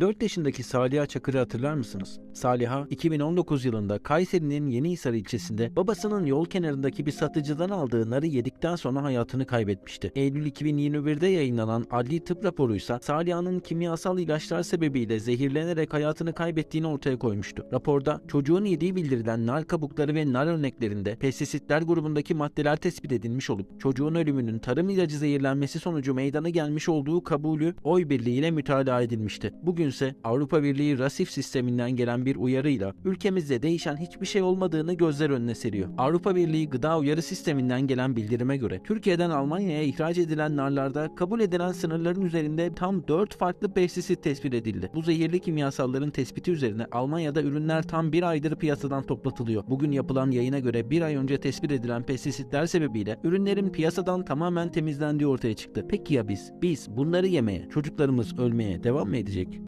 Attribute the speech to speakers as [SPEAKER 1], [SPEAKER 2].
[SPEAKER 1] 4 yaşındaki Saliha Çakır'ı hatırlar mısınız? Saliha 2019 yılında Kayseri'nin Yenihisar ilçesinde babasının yol kenarındaki bir satıcıdan aldığı narı yedikten sonra hayatını kaybetmişti. Eylül 2021'de yayınlanan adli tıp raporuysa Saliha'nın kimyasal ilaçlar sebebiyle zehirlenerek hayatını kaybettiğini ortaya koymuştu. Raporda çocuğun yediği bildirilen nar kabukları ve nar örneklerinde pestisitler grubundaki maddeler tespit edilmiş olup çocuğun ölümünün tarım ilacı zehirlenmesi sonucu meydana gelmiş olduğu kabulü oy birliğiyle mütalaa edilmişti. Bugünse Avrupa Birliği RASIF sisteminden gelen bir uyarıyla ülkemizde değişen hiçbir şey olmadığını gözler önüne seriyor. Avrupa Birliği gıda uyarı sisteminden gelen bildirime göre Türkiye'den Almanya'ya ihraç edilen narlarda kabul edilen sınırların üzerinde tam 4 farklı pestisit tespit edildi. Bu zehirli kimyasalların tespiti üzerine Almanya'da ürünler tam bir aydır piyasadan toplatılıyor. Bugün yapılan yayına göre bir ay önce tespit edilen pestisitler sebebiyle ürünlerin piyasadan tamamen temizlendiği ortaya çıktı. Peki ya biz? Biz bunları yemeye, çocuklarımız ölmeye devam mı edecek?